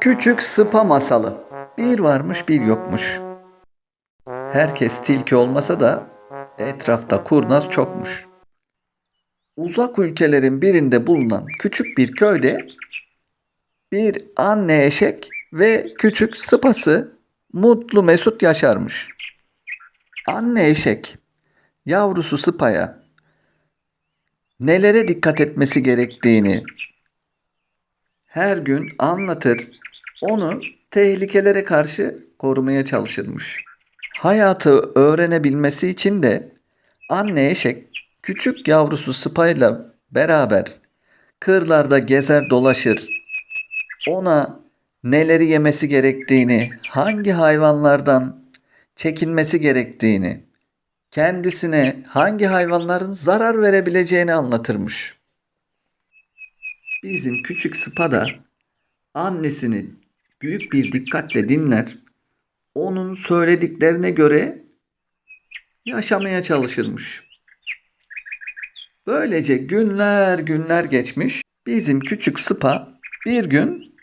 Küçük sıpa masalı. Bir varmış bir yokmuş. Herkes tilki olmasa da etrafta kurnaz çokmuş. Uzak ülkelerin birinde bulunan küçük bir köyde bir anne eşek ve küçük sıpası mutlu mesut yaşarmış. Anne eşek yavrusu sıpaya nelere dikkat etmesi gerektiğini her gün anlatır, onu tehlikelere karşı korumaya çalışırmış. Hayatı öğrenebilmesi için de anne eşek küçük yavrusu sıpayla beraber kırlarda gezer dolaşır. Ona neleri yemesi gerektiğini, hangi hayvanlardan çekinmesi gerektiğini, kendisine hangi hayvanların zarar verebileceğini anlatırmış. Bizim küçük Sıpa da annesini büyük bir dikkatle dinler. Onun söylediklerine göre yaşamaya çalışırmış. Böylece günler günler geçmiş. Bizim küçük Sıpa bir gün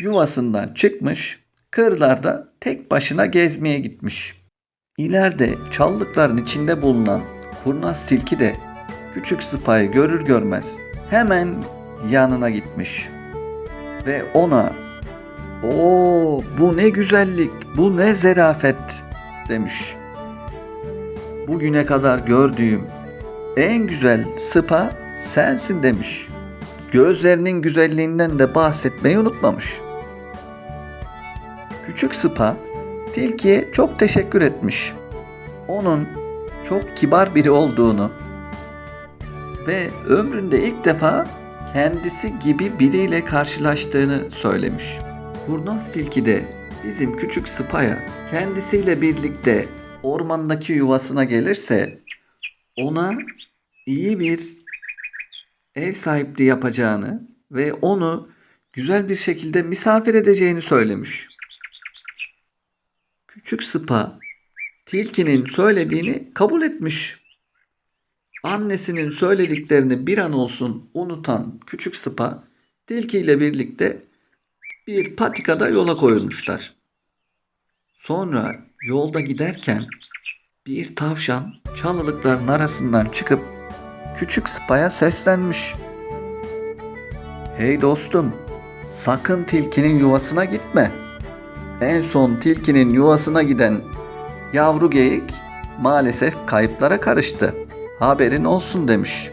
yuvasından çıkmış, kırlarda tek başına gezmeye gitmiş. İleride çalılıkların içinde bulunan kurnaz tilki de küçük Sıpa'yı görür görmez hemen yanına gitmiş ve ona "Oo, bu ne güzellik, bu ne zerafet." demiş. Bugüne kadar gördüğüm en güzel sıpa sensin demiş. Gözlerinin güzelliğinden de bahsetmeyi unutmamış. Küçük sıpa tilkiye çok teşekkür etmiş. Onun çok kibar biri olduğunu ve ömründe ilk defa kendisi gibi biriyle karşılaştığını söylemiş. Kurnaz tilki de bizim küçük sıpaya kendisiyle birlikte ormandaki yuvasına gelirse ona iyi bir ev sahipliği yapacağını ve onu güzel bir şekilde misafir edeceğini söylemiş. Küçük sıpa tilkinin söylediğini kabul etmiş. Annesinin söylediklerini bir an olsun unutan küçük sıpa tilki ile birlikte bir patikada yola koyulmuşlar. Sonra yolda giderken bir tavşan çalılıkların arasından çıkıp küçük sıpaya seslenmiş. Hey dostum, sakın tilkinin yuvasına gitme. En son tilkinin yuvasına giden yavru geyik maalesef kayıplara karıştı. Haberin olsun demiş.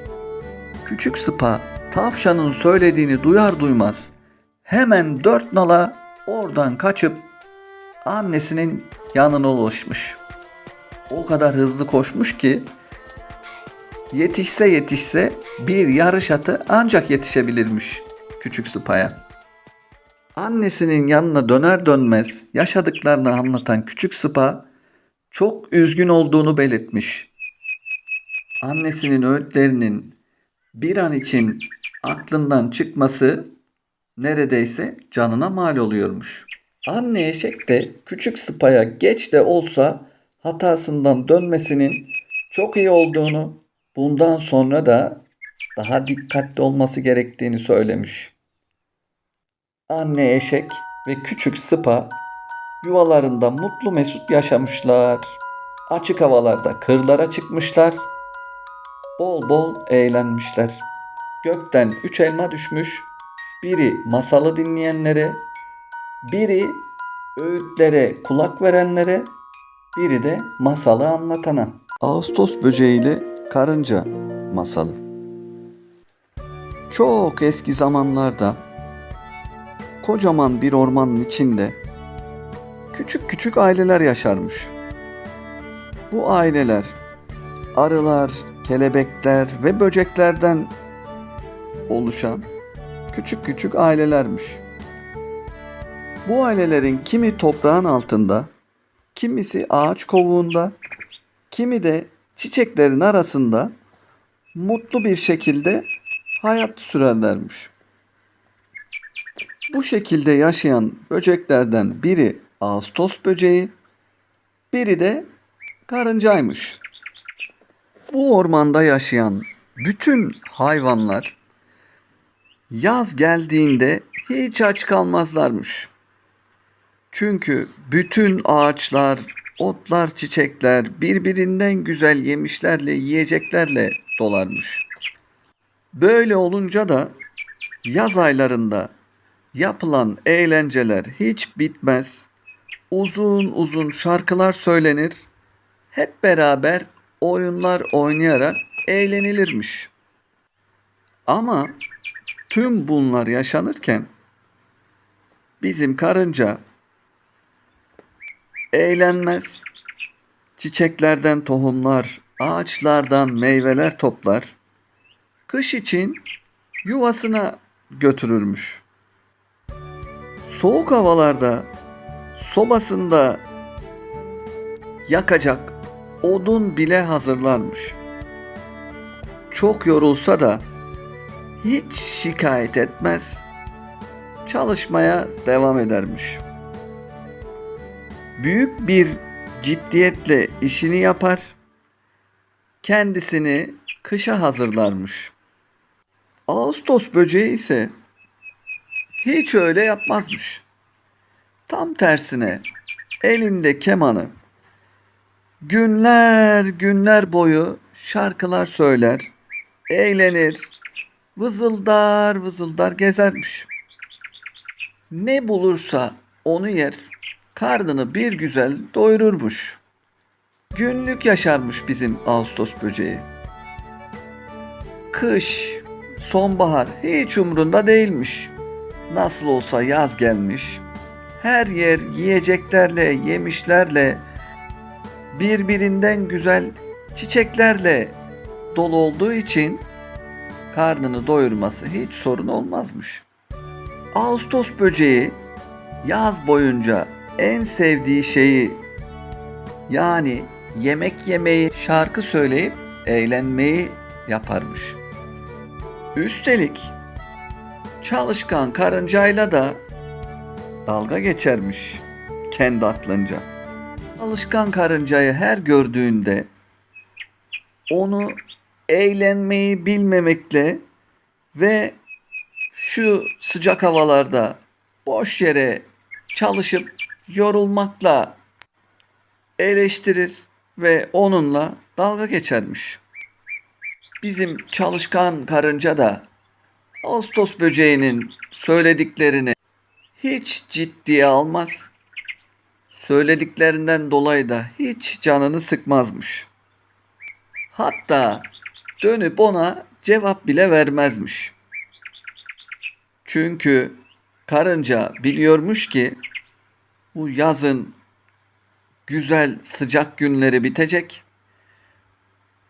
Küçük sıpa tavşanın söylediğini duyar duymaz hemen dört nala oradan kaçıp annesinin yanına ulaşmış. O kadar hızlı koşmuş ki yetişse yetişse bir yarış atı ancak yetişebilirmiş küçük sıpaya. Annesinin yanına döner dönmez yaşadıklarını anlatan küçük sıpa çok üzgün olduğunu belirtmiş. Annesinin öğütlerinin bir an için aklından çıkması neredeyse canına mal oluyormuş. Anne eşek de küçük sıpaya geç de olsa hatasından dönmesinin çok iyi olduğunu, bundan sonra da daha dikkatli olması gerektiğini söylemiş. Anne eşek ve küçük sıpa yuvalarında mutlu mesut yaşamışlar. Açık havalarda kırlara çıkmışlar. Bol bol eğlenmişler. Gökten üç elma düşmüş. Biri masalı dinleyenlere, biri öğütlere kulak verenlere, biri de masalı anlatana. Ağustos böceğiyle karınca masalı. Çok eski zamanlarda kocaman bir ormanın içinde küçük küçük aileler yaşarmış. Bu aileler arılar, kelebekler ve böceklerden oluşan küçük küçük ailelermiş. Bu ailelerin kimi toprağın altında, kimisi ağaç kovuğunda, kimi de çiçeklerin arasında mutlu bir şekilde hayat sürerlermiş. Bu şekilde yaşayan böceklerden biri Ağustos böceği, biri de karıncaymış. Bu ormanda yaşayan bütün hayvanlar yaz geldiğinde hiç aç kalmazlarmış. Çünkü bütün ağaçlar, otlar, çiçekler birbirinden güzel yemişlerle, yiyeceklerle dolarmış. Böyle olunca da yaz aylarında yapılan eğlenceler hiç bitmez. Uzun uzun şarkılar söylenir. Hep beraber oyunlar oynayarak eğlenilirmiş. Ama tüm bunlar yaşanırken bizim karınca eğlenmez. Çiçeklerden tohumlar, ağaçlardan meyveler toplar. Kış için yuvasına götürürmüş. Soğuk havalarda sobasında yakacak odun bile hazırlarmış. Çok yorulsa da hiç şikayet etmez. Çalışmaya devam edermiş. Büyük bir ciddiyetle işini yapar. Kendisini kışa hazırlarmış. Ağustos böceği ise hiç öyle yapmazmış. Tam tersine elinde kemanı günler günler boyu şarkılar söyler, eğlenir, vızıldar vızıldar gezermiş. Ne bulursa onu yer, karnını bir güzel doyururmuş. Günlük yaşarmış bizim Ağustos böceği. Kış, sonbahar hiç umrunda değilmiş. Nasıl olsa yaz gelmiş. Her yer yiyeceklerle, yemişlerle, birbirinden güzel çiçeklerle dolu olduğu için karnını doyurması hiç sorun olmazmış. Ağustos böceği yaz boyunca en sevdiği şeyi yani yemek yemeyi, şarkı söyleyip eğlenmeyi yaparmış. Üstelik çalışkan karıncayla da dalga geçermiş kendi aklınca. Alışkan karıncayı her gördüğünde onu eğlenmeyi bilmemekle ve şu sıcak havalarda boş yere çalışıp yorulmakla eleştirir ve onunla dalga geçermiş. Bizim çalışkan karınca da Ağustos böceğinin söylediklerini hiç ciddiye almaz. Söylediklerinden dolayı da hiç canını sıkmazmış. Hatta dönüp ona cevap bile vermezmiş. Çünkü karınca biliyormuş ki bu yazın güzel sıcak günleri bitecek.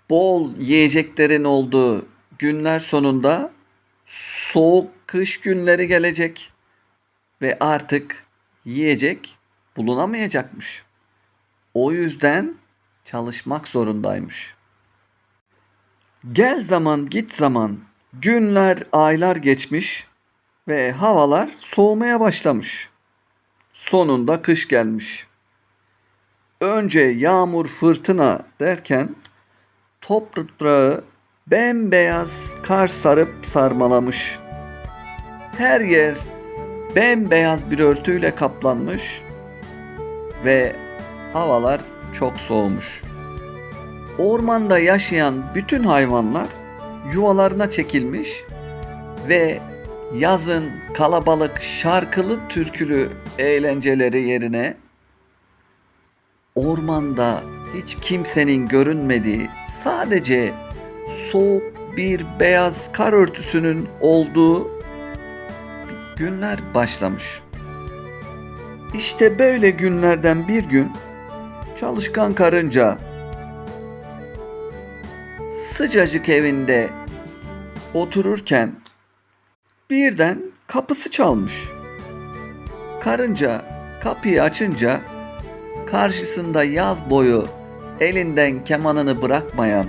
Bol yiyeceklerin olduğu günler sonunda soğuk kış günleri gelecek ve artık yiyecek bulunamayacakmış. O yüzden çalışmak zorundaymış. Gel zaman git zaman günler aylar geçmiş ve havalar soğumaya başlamış. Sonunda kış gelmiş. Önce yağmur fırtına derken toprağı bembeyaz kar sarıp sarmalamış. Her yer bembeyaz bir örtüyle kaplanmış ve havalar çok soğumuş. Ormanda yaşayan bütün hayvanlar yuvalarına çekilmiş ve yazın kalabalık şarkılı türkülü eğlenceleri yerine ormanda hiç kimsenin görünmediği sadece soğuk bir beyaz kar örtüsünün olduğu günler başlamış. İşte böyle günlerden bir gün çalışkan karınca sıcacık evinde otururken birden kapısı çalmış. Karınca kapıyı açınca karşısında yaz boyu elinden kemanını bırakmayan,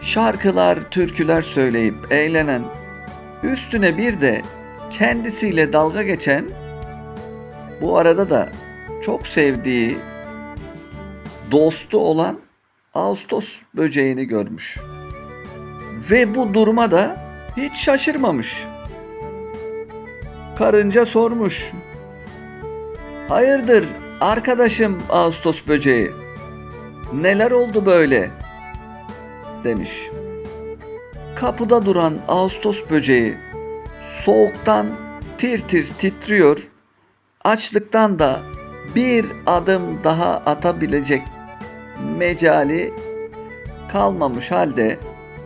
şarkılar, türküler söyleyip eğlenen, üstüne bir de kendisiyle dalga geçen, bu arada da çok sevdiği dostu olan Ağustos böceğini görmüş. Ve bu duruma da hiç şaşırmamış. Karınca sormuş. Hayırdır arkadaşım Ağustos böceği? Neler oldu böyle? Demiş. Kapıda duran Ağustos böceği soğuktan tir tir titriyor. Açlıktan da bir adım daha atabilecek mecali kalmamış halde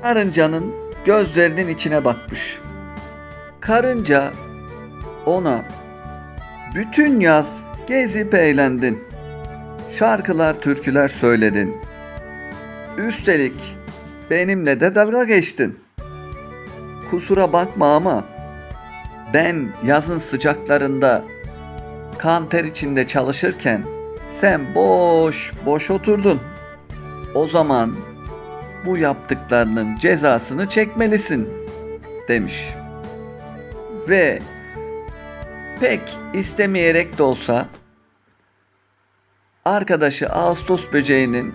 karıncanın gözlerinin içine bakmış. Karınca ona bütün yaz gezip eğlendin. Şarkılar, türküler söyledin. Üstelik benimle de dalga geçtin. Kusura bakma ama ben yazın sıcaklarında kan ter içinde çalışırken sen boş boş oturdun. O zaman bu yaptıklarının cezasını çekmelisin demiş. Ve pek istemeyerek de olsa arkadaşı Ağustos böceğinin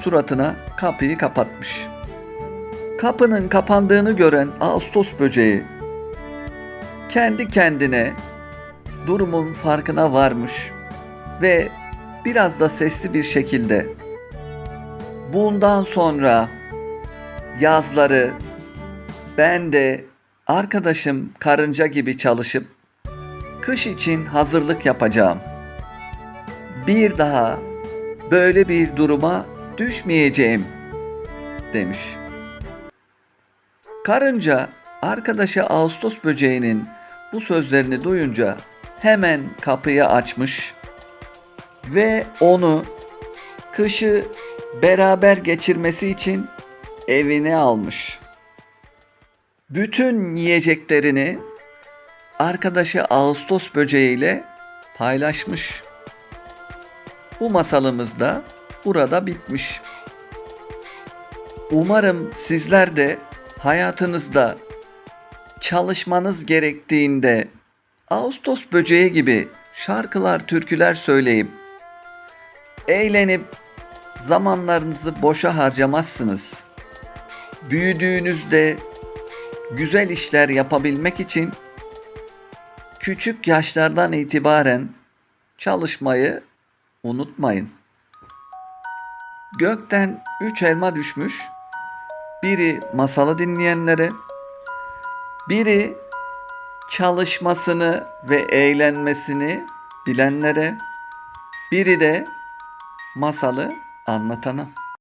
suratına kapıyı kapatmış. Kapının kapandığını gören Ağustos böceği kendi kendine durumun farkına varmış ve biraz da sesli bir şekilde bundan sonra yazları ben de arkadaşım karınca gibi çalışıp kış için hazırlık yapacağım. Bir daha böyle bir duruma düşmeyeceğim demiş. Karınca arkadaşı Ağustos böceğinin bu sözlerini duyunca hemen kapıyı açmış ve onu kışı beraber geçirmesi için evine almış. Bütün yiyeceklerini arkadaşı Ağustos böceğiyle paylaşmış. Bu masalımız da burada bitmiş. Umarım sizler de hayatınızda çalışmanız gerektiğinde Ağustos böceği gibi şarkılar, türküler söyleyip eğlenip zamanlarınızı boşa harcamazsınız. Büyüdüğünüzde güzel işler yapabilmek için küçük yaşlardan itibaren çalışmayı unutmayın. Gökten üç elma düşmüş. Biri masalı dinleyenlere, biri çalışmasını ve eğlenmesini bilenlere, biri de masalı anlatana.